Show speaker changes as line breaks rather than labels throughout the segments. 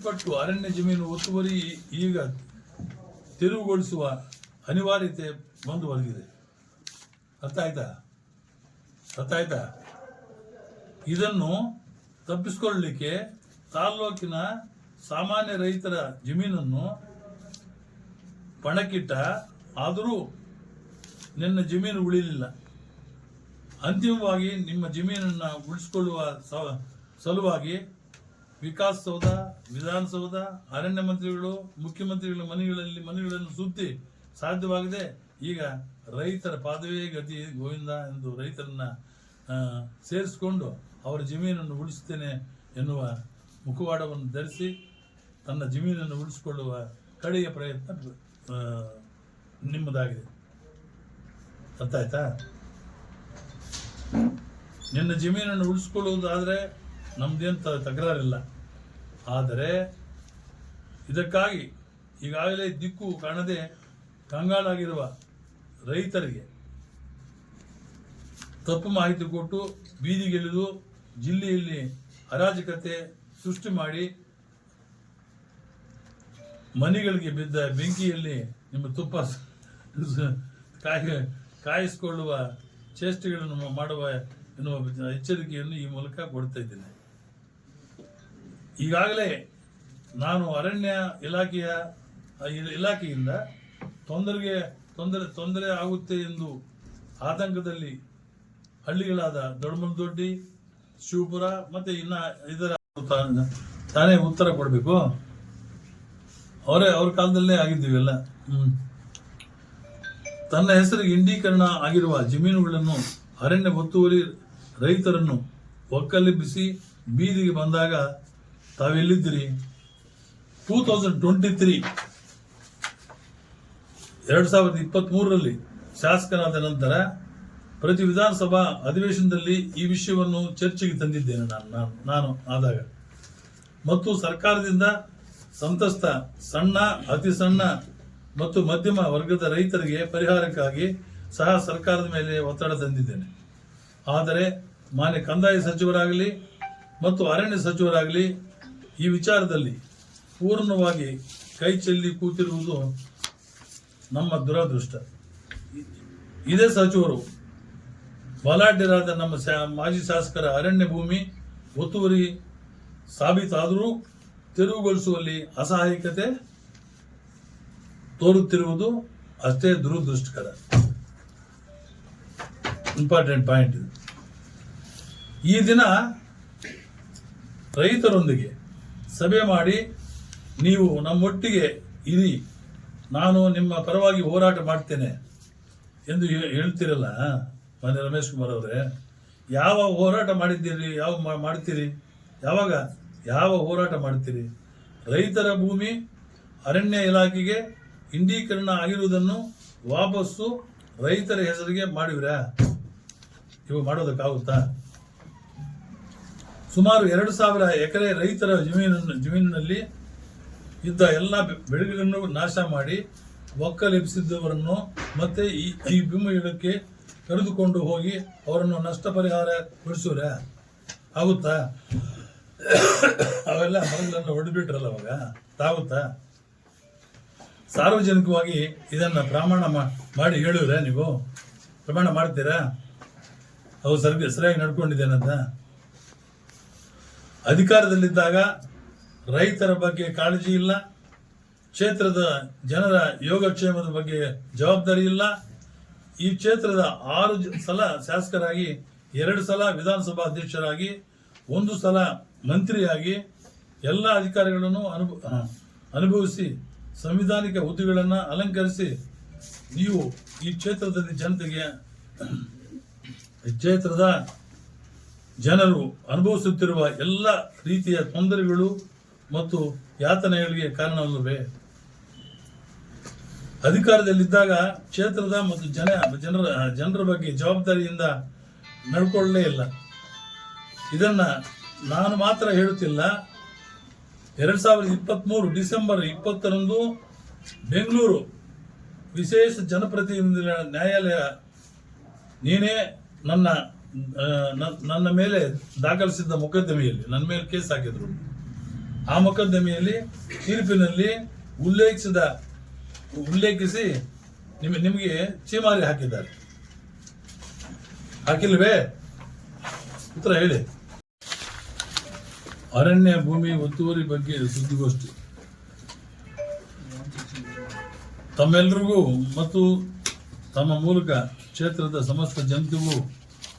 ಪಟ್ಟು ಅರಣ್ಯ ಜಮೀನು ಒತ್ತುವರಿ ಈಗ ತೆರವುಗೊಳಿಸುವ ಅನಿವಾರ್ಯತೆ ಬಂದು ಒದಗಿದೆ ಅರ್ಥ ಆಯ್ತಾ? ಅರ್ಥ ಆಯ್ತಾ? ಇದನ್ನು ತಪ್ಪಿಸಿಕೊಳ್ಳಲಿಕ್ಕೆ ತಾಲ್ಲೂಕಿನ ಸಾಮಾನ್ಯ ರೈತರ ಜಮೀನನ್ನು ಪಣಕ್ಕಿಟ್ಟ ಆದರೂ ನಿನ್ನ ಜಮೀನು ಉಳಿಲಿಲ್ಲ. ಅಂತಿಮವಾಗಿ ನಿಮ್ಮ ಜಮೀನನ್ನು ಉಳಿಸಿಕೊಳ್ಳುವ ಸಲುವಾಗಿ ವಿಕಾಸ್ ಸೌಧ ವಿಧಾನಸೌಧ ಅರಣ್ಯ ಮಂತ್ರಿಗಳು, ಮುಖ್ಯಮಂತ್ರಿಗಳ ಮನೆಗಳಲ್ಲಿ ಮನೆಗಳನ್ನು ಸುತ್ತಿ ಸಾಧ್ಯವಾಗದೆ. ಈಗ ರೈತರ ಪಾದವೇ ಗತಿ ಗೋವಿಂದ ಎಂದು ರೈತರನ್ನ ಸೇರಿಸಿಕೊಂಡು ಅವರ ಜಮೀನನ್ನು ಉಳಿಸುತ್ತೇನೆ ಎನ್ನುವ ಮುಖವಾಡವನ್ನು ಧರಿಸಿ ತನ್ನ ಜಮೀನನ್ನು ಉಳಿಸಿಕೊಳ್ಳುವ ಕಡೆಯ ಪ್ರಯತ್ನ ನಿಮ್ಮದಾಗಿದೆ. ಅರ್ಥ ಆಯ್ತಾ? ನಿನ್ನ ಜಮೀನನ್ನು ಉಳಿಸ್ಕೊಳ್ಳುವುದಾದರೆ ನಮ್ದೇನು ತ- ತಕರಾರಿಲ್ಲ. ಆದರೆ ಇದಕ್ಕಾಗಿ ಈಗಾಗಲೇ ದಿಕ್ಕು ಕಾಣದೆ ಕಂಗಾಲಾಗಿರುವ ರೈತರಿಗೆ ತಪ್ಪು ಮಾಹಿತಿ ಕೊಟ್ಟು ಬೀದಿಗಿಳಿದು ಜಿಲ್ಲೆಯಲ್ಲಿ ಅರಾಜಕತೆ ಸೃಷ್ಟಿ ಮಾಡಿ ಮನೆಗಳಿಗೆ ಬಿದ್ದ ಬೆಂಕಿಯಲ್ಲಿ ನಿಮ್ಮ ತುಪ್ಪ ಕಾಯ, ಕಾಯಿಸಿಕೊಳ್ಳುವ ಚೇಷ್ಟೆಗಳನ್ನು ಮಾಡುವ ಎನ್ನುವ ಎಚ್ಚರಿಕೆಯನ್ನು ಈ ಮೂಲಕ ಕೊಡ್ತಾ ಇದ್ದೇನೆ. ಈಗಾಗಲೇ ನಾನು ಅರಣ್ಯ ಇಲಾಖೆಯ ಇಲ- ಇಲಾಖೆಯಿಂದ ತೊಂದರೆಗೆ, ತೊಂದರೆ ತೊಂದರೆ ಆಗುತ್ತೆ ಎಂದು ಆತಂಕದಲ್ಲಿ ಹಳ್ಳಿಗಳಾದ ದೊಡ್ಡಮನದೊಡ್ಡಿ ಶಿವಪುರ ಮತ್ತೆ ಇನ್ನ ಇದರ ತಾನೇ ಉತ್ತರ ಕೊಡಬೇಕು. ಅವರೇ ಅವ್ರ ಕಾಲದಲ್ಲೇ ಆಗಿದ್ದೀವೆಲ್ಲ. ತನ್ನ ಹೆಸರಿಗೆ ಇಂಡೀಕರಣ ಆಗಿರುವ ಜಮೀನುಗಳನ್ನು ಅರಣ್ಯ ಒತ್ತುವರಿ ರೈತರನ್ನು ಒಕ್ಕಲೆಬ್ಬಿಸಿ ಬೀದಿಗೆ ಬಂದಾಗ ತಾವೆಲ್ಲಿದ್ದೀರಿ? ಟೂ ತೌಸಂಡ್ ಟ್ವೆಂಟಿ ತ್ರೀ ಎರಡು ಸಾವಿರದ ಇಪ್ಪತ್ತ್ಮೂರರಲ್ಲಿ ಶಾಸಕನಾದ ನಂತರ ಪ್ರತಿ ವಿಧಾನಸಭಾ ಅಧಿವೇಶನದಲ್ಲಿ ಈ ವಿಷಯವನ್ನು ಚರ್ಚೆಗೆ ತಂದಿದ್ದೇನೆ ನಾನು. ನಾನು ನಾನು ಆದಾಗ. ಮತ್ತು ಸರ್ಕಾರದಿಂದ ಸಂತಸ್ತ ಸಣ್ಣ, ಅತಿ ಸಣ್ಣ ಮತ್ತು ಮಧ್ಯಮ ವರ್ಗದ ರೈತರಿಗೆ ಪರಿಹಾರಕ್ಕಾಗಿ ಸಹ ಸರ್ಕಾರದ ಮೇಲೆ ಒತ್ತಡ ತಂದಿದ್ದೇನೆ. ಆದರೆ ಮಾನ್ಯ ಕಂದಾಯ ಸಚಿವರಾಗಲಿ ಮತ್ತು ಅರಣ್ಯ ಸಚಿವರಾಗಲಿ ಈ ವಿಚಾರದಲ್ಲಿ ಪೂರ್ಣವಾಗಿ ಕೈ ಚೆಲ್ಲಿ ಕೂತಿರುವುದು ನಮ್ಮ ದುರದೃಷ್ಟ. ಇದೇ ಸಚಿವರು, ಬಲಾಢ್ಯರಾದ ನಮ್ಮ ಮಾಜಿ ಶಾಸಕರ ಅರಣ್ಯ ಭೂಮಿ ಒತ್ತುವರಿ ಸಾಬೀತಾದರೂ ತೆರವುಗೊಳಿಸುವಲ್ಲಿ ಅಸಹಾಯಕತೆ ತೋರುತ್ತಿರುವುದು ಅಷ್ಟೇ ದುರದೃಷ್ಟಕರ. ಇಂಪಾರ್ಟೆಂಟ್ ಪಾಯಿಂಟ್ ಇದು. ಈ ದಿನ ರೈತರೊಂದಿಗೆ ಸಭೆ ಮಾಡಿ ನೀವು ನಮ್ಮೊಟ್ಟಿಗೆ ಇರಿ. ನಾನು ನಿಮ್ಮ ಪರವಾಗಿ ಹೋರಾಟ ಮಾಡ್ತೇನೆ ಎಂದು ಹೇಳ್ತಿರಲ್ಲ ಮನೆ ರಮೇಶ್ ಕುಮಾರ್ ಅವರೇ. ಯಾವ ಹೋರಾಟ ಮಾಡಿದ್ದೀರಿ? ಯಾವ ಮಾಡ್ತೀರಿ? ಯಾವಾಗ? ಯಾವ ಹೋರಾಟ ಮಾಡ್ತೀರಿ? ರೈತರ ಭೂಮಿ, ಅರಣ್ಯ ಇಲಾಖೆಗೆ ಇಂಡೀಕರಣ ಆಗಿರುವುದನ್ನು ವಾಪಸ್ಸು ರೈತರ ಹೆಸರಿಗೆ ಮಾಡಿವ್ರಾ? ಇವು ಮಾಡೋದಕ್ಕಾಗುತ್ತಾ? ಸುಮಾರು ಎರಡು ಸಾವಿರ ಎಕರೆ ರೈತರ ಜಮೀನನ್ನು ಜಮೀನಿನಲ್ಲಿ ಇದ್ದ ಎಲ್ಲ ಬೆಳೆಗಳನ್ನು ನಾಶ ಮಾಡಿ ಒಕ್ಕಲೆಬ್ಬಿಸಿದ್ದವರನ್ನು ಮತ್ತೆ ಈ ಈ ಭೀಮಯುಗಕ್ಕೆ ಕರೆದುಕೊಂಡು ಹೋಗಿ ಅವರನ್ನು ನಷ್ಟ ಪರಿಹಾರ ಕೊಡಿಸೋರ? ಆಗುತ್ತಾ? ಅವೆಲ್ಲ ಮರಗಳನ್ನು ಹೊಡೆದ್ಬಿಟ್ರಲ್ಲ ಅವಾಗ? ತಾಗುತ್ತಾ? ಸಾರ್ವಜನಿಕವಾಗಿ ಇದನ್ನ ಪ್ರಮಾಣ ಮಾಡಿ ಹೇಳಿದ್ರೆ ನೀವು? ಪ್ರಮಾಣ ಮಾಡ್ತೀರಾ? ಅವು ಸರಿ ಸರಿಯಾಗಿ ನಡ್ಕೊಂಡಿದ್ದೇನಂತ ಅಧಿಕಾರದಲ್ಲಿದ್ದಾಗ ರೈತರ ಬಗ್ಗೆ ಕಾಳಜಿ ಇಲ್ಲ, ಕ್ಷೇತ್ರದ ಜನರ ಯೋಗಕ್ಷೇಮದ ಬಗ್ಗೆ ಜವಾಬ್ದಾರಿ ಇಲ್ಲ. ಈ ಕ್ಷೇತ್ರದ ಆರು ಸಲ ಶಾಸಕರಾಗಿ, ಎರಡು ಸಲ ವಿಧಾನಸಭಾ ಅಧ್ಯಕ್ಷರಾಗಿ, ಒಂದು ಸಲ ಮಂತ್ರಿಯಾಗಿ ಎಲ್ಲ ಅಧಿಕಾರಿಗಳನ್ನು ಅನುಭ ಅನುಭವಿಸಿ, ಸಂವಿಧಾನಿಕ ಹುದ್ದೆಗಳನ್ನು ಅಲಂಕರಿಸಿ ನೀವು ಈ ಕ್ಷೇತ್ರದಲ್ಲಿ ಜನತೆಗೆ ಕ್ಷೇತ್ರದ ಜನರು ಅನುಭವಿಸುತ್ತಿರುವ ಎಲ್ಲ ರೀತಿಯ ತೊಂದರೆಗಳು ಮತ್ತು ಯಾತನೆಗಳಿಗೆ ಕಾರಣವಲ್ಲವೇ? ಅಧಿಕಾರದಲ್ಲಿದ್ದಾಗ ಕ್ಷೇತ್ರದ ಮತ್ತು ಜನ, ಜನರ ಜನರ ಬಗ್ಗೆ ಜವಾಬ್ದಾರಿಯಿಂದ ನಡ್ಕೊಳ್ಳೇ ಇಲ್ಲ. ಇದನ್ನ ನಾನು ಮಾತ್ರ ಹೇಳುತ್ತಿಲ್ಲ. ಎರಡು ಸಾವಿರದ ಇಪ್ಪತ್ತ್ಮೂರು ಡಿಸೆಂಬರ್ ಇಪ್ಪತ್ತರಂದು ಬೆಂಗಳೂರು ವಿಶೇಷ ಜನಪ್ರತಿನಿಧಿಗಳ ನ್ಯಾಯಾಲಯ, ನೀನೇ ನನ್ನ ನನ್ನ ಮೇಲೆ ದಾಖಲಿಸಿದ್ದ ಮೊಕದ್ದಮೆಯಲ್ಲಿ, ನನ್ನ ಮೇಲೆ ಕೇಸ್ ಹಾಕಿದ್ರು. ಆ ಮೊಕದ್ದಮೆಯಲ್ಲಿ ತೀರ್ಪಿನಲ್ಲಿ ಉಲ್ಲೇಖಿಸಿದ, ಉಲ್ಲೇಖಿಸಿ ನಿಮ್, ನಿಮಗೆ ಚೀಮಾರಿ ಹಾಕಿದ್ದಾರೆ. ಹಾಕಿಲ್ವೇ? ಉತ್ತರ ಹೇಳಿ. ಅರಣ್ಯ ಭೂಮಿ ಒತ್ತುವರಿ ಬಗ್ಗೆ ಸುದ್ದಿಗೋಷ್ಠಿ. ತಮ್ಮೆಲ್ಲರಿಗೂ ಮತ್ತು ತಮ್ಮ ಮೂಲಕ ಕ್ಷೇತ್ರದ ಸಮಸ್ತ ಜನತೆಗೂ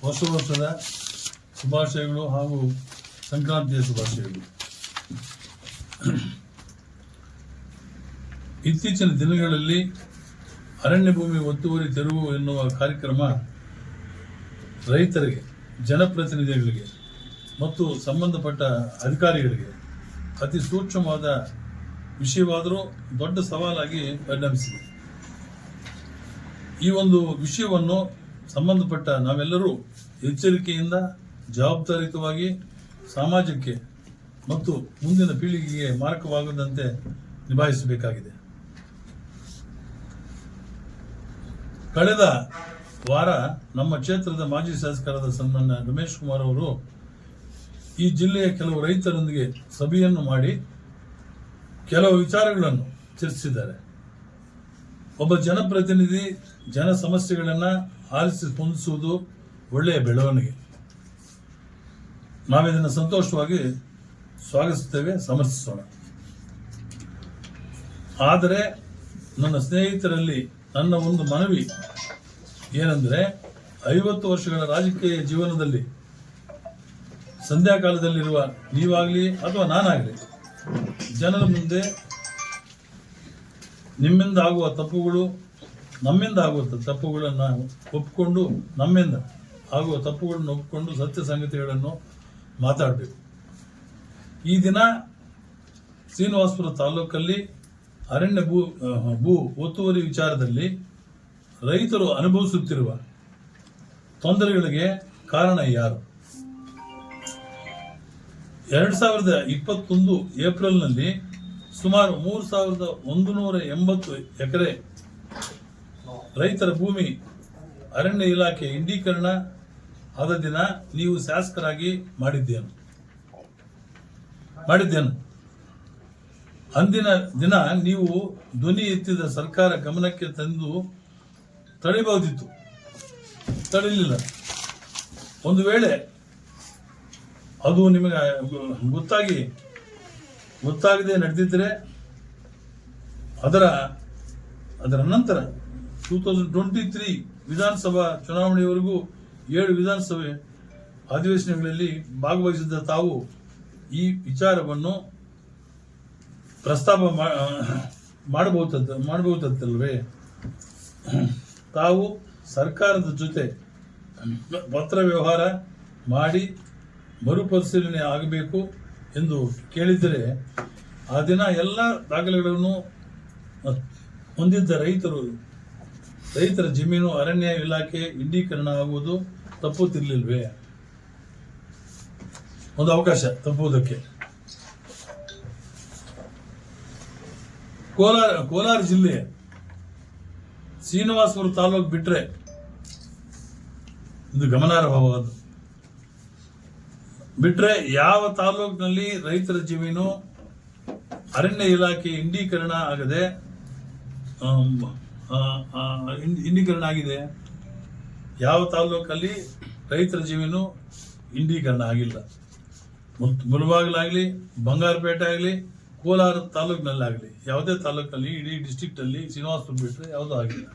ಹೊಸ ವರ್ಷದ ಶುಭಾಶಯಗಳು ಹಾಗೂ ಸಂಕ್ರಾಂತಿಯ ಶುಭಾಶಯಗಳು. ಇತ್ತೀಚಿನ ದಿನಗಳಲ್ಲಿ ಅರಣ್ಯ ಭೂಮಿ ಒತ್ತುವರಿ ತೆರವು ಎನ್ನುವ ಕಾರ್ಯಕ್ರಮ ರೈತರಿಗೆ, ಜನಪ್ರತಿನಿಧಿಗಳಿಗೆ ಮತ್ತು ಸಂಬಂಧಪಟ್ಟ ಅಧಿಕಾರಿಗಳಿಗೆ ಅತಿ ಸೂಕ್ಷ್ಮವಾದ ವಿಷಯವಾದರೂ ದೊಡ್ಡ ಸವಾಲಾಗಿ ಪರಿಣಮಿಸಿದೆ. ಈ ಒಂದು ವಿಷಯವನ್ನು ಸಂಬಂಧಪಟ್ಟ ನಾವೆಲ್ಲರೂ ಎಚ್ಚರಿಕೆಯಿಂದ, ಜವಾಬ್ದಾರಿಯುತವಾಗಿ, ಸಮಾಜಕ್ಕೆ ಮತ್ತು ಮುಂದಿನ ಪೀಳಿಗೆಗೆ ಮಾರಕವಾಗದಂತೆ ನಿಭಾಯಿಸಬೇಕಾಗಿದೆ. ಕಳೆದ ವಾರ ನಮ್ಮ ಕ್ಷೇತ್ರದ ಮಾಜಿ ಶಾಸಕರಾದ ಸನ್ಮಾನ್ಯ ರಮೇಶ್ ಕುಮಾರ್ ಅವರು ಈ ಜಿಲ್ಲೆಯ ಕೆಲವು ರೈತರೊಂದಿಗೆ ಸಭೆಯನ್ನು ಮಾಡಿ ಕೆಲವು ವಿಚಾರಗಳನ್ನು ಚರ್ಚಿಸಿದ್ದಾರೆ. ಒಬ್ಬ ಜನಪ್ರತಿನಿಧಿ, ಜನ ಸಮಸ್ಯೆಗಳನ್ನು ಆಲಿಸಿ ಸ್ಪಂದಿಸುವುದು ಒಳ್ಳೆಯ ಬೆಳವಣಿಗೆ. ನಾವಿದನ್ನು ಸಂತೋಷವಾಗಿ ಸ್ವಾಗತಿಸುತ್ತೇವೆ, ಸಮರ್ಥಿಸೋಣ. ಆದರೆ ನನ್ನ ಸ್ನೇಹಿತರಲ್ಲಿ ನನ್ನ ಒಂದು ಮನವಿ ಏನೆಂದರೆ, ಐವತ್ತು ವರ್ಷಗಳ ರಾಜಕೀಯ ಜೀವನದಲ್ಲಿ, ಸಂಧ್ಯಾಕಾಲದಲ್ಲಿರುವ ನೀವಾಗಲಿ ಅಥವಾ ನಾನಾಗಲಿ, ಜನರ ಮುಂದೆ ನಿಮ್ಮಿಂದ ಆಗುವ ತಪ್ಪುಗಳು ನಮ್ಮಿಂದ ಆಗುವಂಥ ತಪ್ಪುಗಳನ್ನು ಒಪ್ಪಿಕೊಂಡು ನಮ್ಮಿಂದ ಆಗುವ ತಪ್ಪುಗಳನ್ನು ಒಪ್ಪಿಕೊಂಡು ಸತ್ಯ ಸಂಗತಿಗಳನ್ನು ಮಾತಾಡಬೇಕು. ಈ ದಿನ ಶ್ರೀನಿವಾಸಪುರ ತಾಲೂಕಲ್ಲಿ ಅರಣ್ಯ ಭೂ ಭೂ ಒತ್ತುವರಿ ವಿಚಾರದಲ್ಲಿ ರೈತರು ಅನುಭವಿಸುತ್ತಿರುವ ತೊಂದರೆಗಳಿಗೆ ಕಾರಣ ಯಾರು? ಎರಡು ಸಾವಿರದ ಇಪ್ಪತ್ತೊಂದು ಏಪ್ರಿಲ್ನಲ್ಲಿ ಸುಮಾರು ಮೂರು ಸಾವಿರದ ಒಂದು ನೂರ ಎಂಬತ್ತು ಎಕರೆ ರೈತರ ಭೂಮಿ ಅರಣ್ಯ ಇಲಾಖೆ ಇಂಡೀಕರಣ ಆದ ದಿನ ನೀವು ಶಾಸಕರಾಗಿ ಮಾಡಿದ್ದೇನು? ಮಾಡಿದ್ದೇನು? ಅಂದಿನ ದಿನ ನೀವು ಧ್ವನಿ ಎತ್ತಿದ ಸರ್ಕಾರ ಗಮನಕ್ಕೆ ತಂದು ತಡೆಯಬಹುದಿತ್ತು ತಡಿಲಿಲ್ಲ. ಒಂದು ವೇಳೆ ಅದು ನಿಮಗೆ ಗೊತ್ತಾಗಿ, ಗೊತ್ತಾಗದೆ ನಡೆದಿದ್ದರೆ ಅದರ ಅದರ ನಂತರ ಟೂ ತೌಸಂಡ್ ಟ್ವೆಂಟಿ ತ್ರೀ ವಿಧಾನಸಭಾ ಚುನಾವಣೆಯವರೆಗೂ ಏಳು ವಿಧಾನಸಭೆ ಅಧಿವೇಶನಗಳಲ್ಲಿ ಭಾಗವಹಿಸಿದ್ದ ತಾವು ಈ ವಿಚಾರವನ್ನು ಪ್ರಸ್ತಾಪ ಮಾಡಬಹುದದ್ದು, ಮಾಡಬಹುದತ್ತಲ್ವೇ? ತಾವು ಸರ್ಕಾರದ ಜೊತೆ ಪತ್ರ ವ್ಯವಹಾರ ಮಾಡಿ ಮರುಪರಿಶೀಲನೆ ಆಗಬೇಕು ಎಂದು ಕೇಳಿದರೆ ಆ ದಿನ ಎಲ್ಲ ದಾಖಲೆಗಳನ್ನು ಹೊಂದಿದ್ದ ರೈತರು ರೈತರ ಜಮೀನು ಅರಣ್ಯ ಇಲಾಖೆ ಇಂಡೀಕರಣ ಆಗುವುದು ತಪ್ಪುತ್ತಿರಲಿಲ್ವೇ? ಒಂದು ಅವಕಾಶ ತಪ್ಪುವುದಕ್ಕೆ. ಕೋಲಾರ ಕೋಲಾರ ಜಿಲ್ಲೆ, ಶ್ರೀನಿವಾಸಪುರ ತಾಲೂಕು ಬಿಟ್ರೆ ಇದು ಗಮನಾರ್ಹವಾದದ್ದು. ಬಿಟ್ರೆ ಯಾವ ತಾಲೂಕಿನಲ್ಲಿ ರೈತರ ಜಮೀನು ಅರಣ್ಯ ಇಲಾಖೆ ಇಂಡೀಕರಣ ಆಗದೆ ಇಂಡೀಕರಣ ಆಗಿದೆ ಯಾವ ತಾಲೂಕಲ್ಲಿ ರೈತರ ಜಮೀನು ಇಂಡೀಕರಣ ಆಗಿಲ್ಲ. ಮುಳಬಾಗಿಲಾಗಲಿ ಬಂಗಾರಪೇಟೆ ಆಗಲಿ ಕೋಲಾರ ತಾಲೂಕಿನಲ್ಲಾಗಲಿ ಯಾವುದೇ ತಾಲೂಕಲ್ಲಿ ಇಡೀ ಡಿಸ್ಟಿಕ್ಟಲ್ಲಿ ಶ್ರೀನಿವಾಸಪುರ ಬಿಟ್ಟರೆ ಯಾವುದೂ ಆಗಿಲ್ಲ.